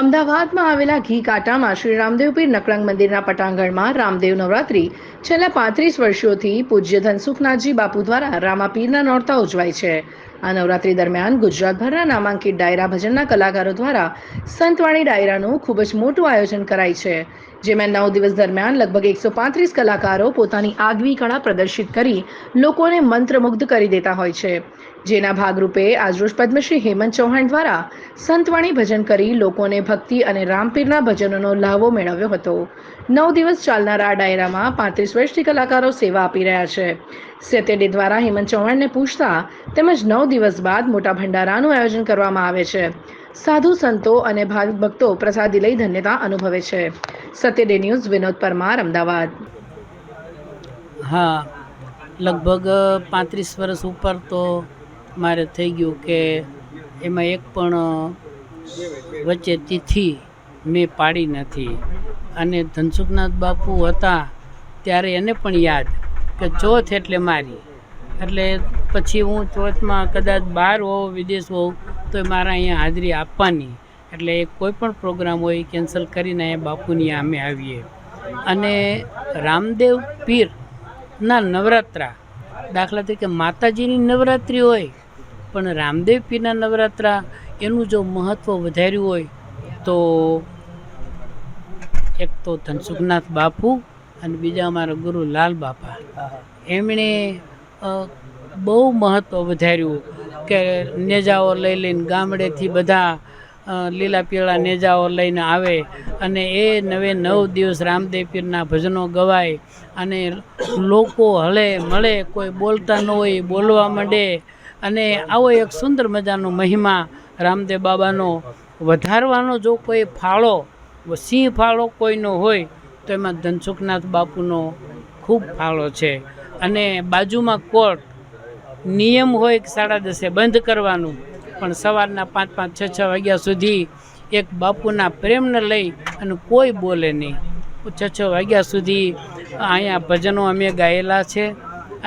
અમદાવાદમાં આવેલા ઘી કાંટામાં શ્રી રામદેવ પીર નકળંગ મંદિરના પટાંગણમાં રામદેવ નવરાત્રી. છેલ્લા પાંત્રીસ વર્ષોથી પૂજ્ય ધનસુખનાથજી બાપુ દ્વારા રામાપીરના નોરતા ઉજવાય છે. આ નવરાત્રી દરમિયાન ગુજરાતભરના નામાંકિત ડાયરા ભજનના કલાકારો દ્વારા સંતવાણી ડાયરાનું ખૂબ જ મોટું આયોજન કરાય છે. જેમાં નવ દિવસ દરમિયાન લગભગ એકસો પાંત્રીસ કલાકારો પોતાની આગવી કળા પ્રદર્શિત કરી લોકોને મંત્રમુગ્ધ કરી દેતા હોય છે. જેના ભાગરૂપે આજરોજ પદ્મશ્રી હેમંત ચૌહાણ દ્વારા સંતવાણી ભજન કરી લોકોને ભક્તિ અને રામપીરના ભજનોનો લાવો મેળવ્યો હતો. નવ દિવસ ચાલનારા આ ડાયરામાં પાંત્રીસ વર્ષથી કલાકારો સેવા આપી રહ્યા છે. સેતેડી દ્વારા હેમંત ચૌહાણને પૂછતા તેમજ નવ દિવસ બાદ મોટા ભંડારાનું આયોજન કરવામાં આવે છે. સાધુ સંતો અને ભાવિક ભક્તો પ્રસાદી લઈ ધન્યતા અનુભવે છે. સત્યડે ન્યૂઝ વિનોદ પરમાર, અમદાવાદ. હા, લગભગ પાંત્રીસ વર્ષ ઉપર તો મારે થઈ ગયું કે એમાં એક પણ વચ્ચે તિથિ મેં પાડી નથી. અને ધનસુખનાથ બાપુ હતા ત્યારે એને પણ યાદ કે ચોથ એટલે મારી. એટલે પછી હું ચોથમાં કદાચ બહાર હોઉં વિદેશ હોઉં તો મારા અહીંયા હાજરી આપવાની. એટલે એ કોઈ પણ પ્રોગ્રામ હોય કેન્સલ કરીને અહીંયા બાપુની અમે આવીએ. અને રામદેવ પીરના નવરાત્રા, દાખલા તરીકે માતાજીની નવરાત્રિ હોય, પણ રામદેવ પીરના નવરાત્રા એનું જો મહત્ત્વ વધાર્યું હોય, તો એક તો ધનસુખનાથ બાપુ અને બીજા અમારા ગુરુ લાલ બાપા. એમણે બહુ મહત્ત્વ વધાર્યું. કે નેજાઓ લઈ લઈને ગામડેથી બધા લીલા પીળા નેજાઓ લઈને આવે અને એ નવે નવ દિવસ રામદેવ પીરના ભજનો ગવાય અને લોકો હળે મળે, કોઈ બોલતા ન હોય, બોલવા માંડે અને આવો એક સુંદર મજાનો મહિમા રામદેવ બાબાનો વધારવાનો જો કોઈ ફાળો, સિંહ ફાળો કોઈનો હોય, તો એમાં ધનસુખનાથ બાપુનો ખૂબ ફાળો છે. અને બાજુમાં કોર્ટ નિયમ હોય કે સાડા દસે બંધ કરવાનું, પણ સવારના પાંચ પાંચ, છ છ વાગ્યા સુધી એક બાપુના પ્રેમને લઈ અને કોઈ બોલે નહીં. છ છ વાગ્યા સુધી અહીંયા ભજનો અમે ગાયેલા છે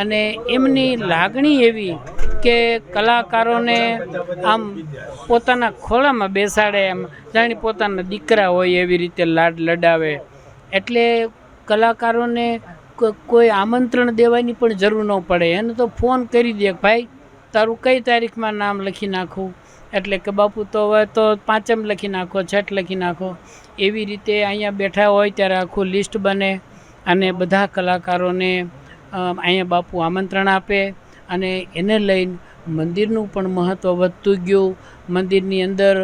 અને એમની લાગણી એવી કે કલાકારોને આમ પોતાના ખોળામાં બેસાડે એમ, જાણે પોતાના દીકરા હોય એવી રીતે લાડ લડાવે. એટલે કલાકારોને કોઈ આમંત્રણ દેવાની પણ જરૂર ન પડે. એને તો ફોન કરી દે ભાઈ, તારું કઈ તારીખમાં નામ લખી નાખું? એટલે કે બાપુ, તો હવે તો પાંચમ લખી નાખો, છઠ લખી નાખો. એવી રીતે અહીંયા બેઠા હોય ત્યારે આખું લિસ્ટ બને અને બધા કલાકારોને અહીંયા બાપુ આમંત્રણ આપે અને એને લઈને મંદિરનું પણ મહત્ત્વ વધતું ગયું. મંદિરની અંદર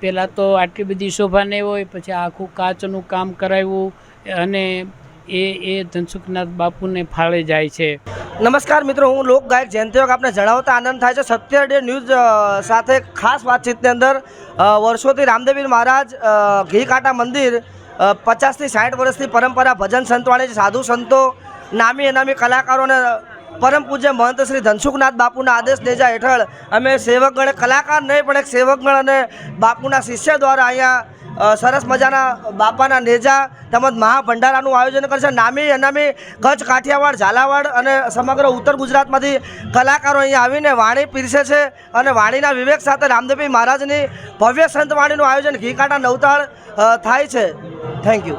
પહેલાં તો આટલી બધી શોભા નહીં હોય, પછી આખું કાચનું કામ કરાવ્યું અને એ એ ધનસુખનાથ બાપુને ફાળે જાય છે. નમસ્કાર મિત્રો, હું લોક ગાયક જયંતિયોગ આપને જણાવતા આનંદ થાય છે. સત્ય ડે ન્યૂઝ સાથે ખાસ વાતચીતની અંદર વર્ષોથી રામદેવી મહારાજ ઘીકાંટા મંદિર પચાસથી સાઠ વર્ષની પરંપરા ભજન સંતવાણી સાધુ સંતો, નામી અનામી કલાકારોને પરમ પૂજ્ય મહંત શ્રી ધનસુખનાથ બાપુના આદેશ દેજા હેઠળ અમે સેવકગણ, કલાકાર નહીં પણ એક સેવકગણ અને બાપુના શિષ્ય દ્વારા અહીંયા સરસ મજાના બાપાના નેજા તેમજ મહાભંડારાનું આયોજન કરશે. નામી અનામી કચ્છ, કાઠિયાવાડ, ઝાલાવાડ અને સમગ્ર ઉત્તર ગુજરાતમાંથી કલાકારો અહીંયા આવીને વાણી પીરસે છે અને વાણીના વિવેક સાથે રામદેવી મહારાજની ભવ્ય સંતવાણીનું આયોજન ઘીકાંટા નવતાળ થાય છે. Thank you